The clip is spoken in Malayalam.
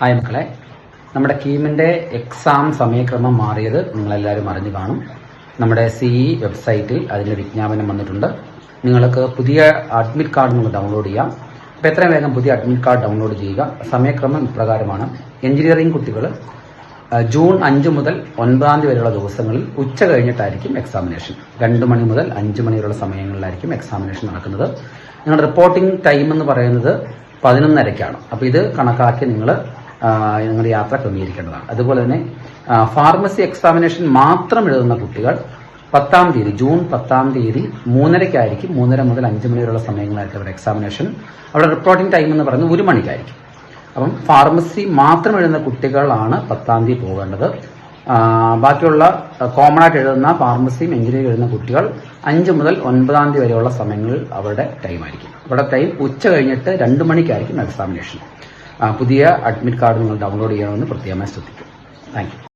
ഹായ് മക്കളെ. നമ്മുടെ കീമിന്റെ എക്സാം സമയക്രമം മാറിയത് നിങ്ങളെല്ലാവരും അറിഞ്ഞു കാണും. നമ്മുടെ സിഇ വെബ്സൈറ്റിൽ അതിന്റെ വിജ്ഞാപനം വന്നിട്ടുണ്ട്. നിങ്ങൾക്ക് പുതിയ അഡ്മിറ്റ് കാർഡ് നിങ്ങൾ ഡൗൺലോഡ് ചെയ്യാം. അപ്പോൾ എത്രയും വേഗം പുതിയ അഡ്മിറ്റ് കാർഡ് ഡൗൺലോഡ് ചെയ്യുക. സമയക്രമം ഇപ്രകാരമാണ്. എഞ്ചിനീയറിംഗ് കുട്ടികൾ ജൂൺ അഞ്ച് മുതൽ ഒൻപതാം തീയതി വരെയുള്ള ദിവസങ്ങളിൽ ഉച്ച കഴിഞ്ഞിട്ടായിരിക്കും എക്സാമിനേഷൻ രണ്ട് മണി മുതൽ അഞ്ച് മണി വരെയുള്ള സമയങ്ങളിലായിരിക്കും എക്സാമിനേഷൻ നടക്കുന്നത്. നിങ്ങളുടെ റിപ്പോർട്ടിംഗ് ടൈം എന്ന് പറയുന്നത് പതിനൊന്നരയ്ക്കാണ്. അപ്പോൾ ഇത് കണക്കാക്കി നിങ്ങൾ നിങ്ങളുടെ യാത്ര ക്രമീകരിക്കേണ്ടതാണ്. അതുപോലെ തന്നെ ഫാർമസി എക്സാമിനേഷൻ മാത്രം എഴുതുന്ന കുട്ടികൾ പത്താം തീയതി ജൂൺ പത്താം തീയതി മൂന്നരയ്ക്കായിരിക്കും മൂന്നര മുതൽ അഞ്ച് മണി വരെയുള്ള സമയങ്ങളായിരിക്കും അവരുടെ എക്സാമിനേഷൻ അവിടെ റിപ്പോർട്ടിംഗ് ടൈം എന്ന് പറയുന്നത് ഒരു മണിക്കായിരിക്കും. അപ്പം ഫാർമസി മാത്രം എഴുതുന്ന കുട്ടികളാണ് പത്താം തീയതി പോകേണ്ടത്. ബാക്കിയുള്ള കോമൺ ആയിട്ട് എഴുതുന്ന ഫാർമസിയും എഞ്ചിനീയറിംഗ് എഴുതുന്ന കുട്ടികൾ അഞ്ച് മുതൽ ഒൻപതാം തീയതി വരെയുള്ള സമയങ്ങളിൽ അവരുടെ ടൈം ആയിരിക്കും. അവരുടെ ടൈം ഉച്ച കഴിഞ്ഞിട്ട് രണ്ട് മണിക്കായിരിക്കും എക്സാമിനേഷൻ പുതിയ അഡ്മിറ്റ് കാർഡ് നിങ്ങൾ ഡൗൺലോഡ് ചെയ്യണമെന്ന് പ്രത്യേകമായി ശ്രദ്ധിക്കും താങ്ക്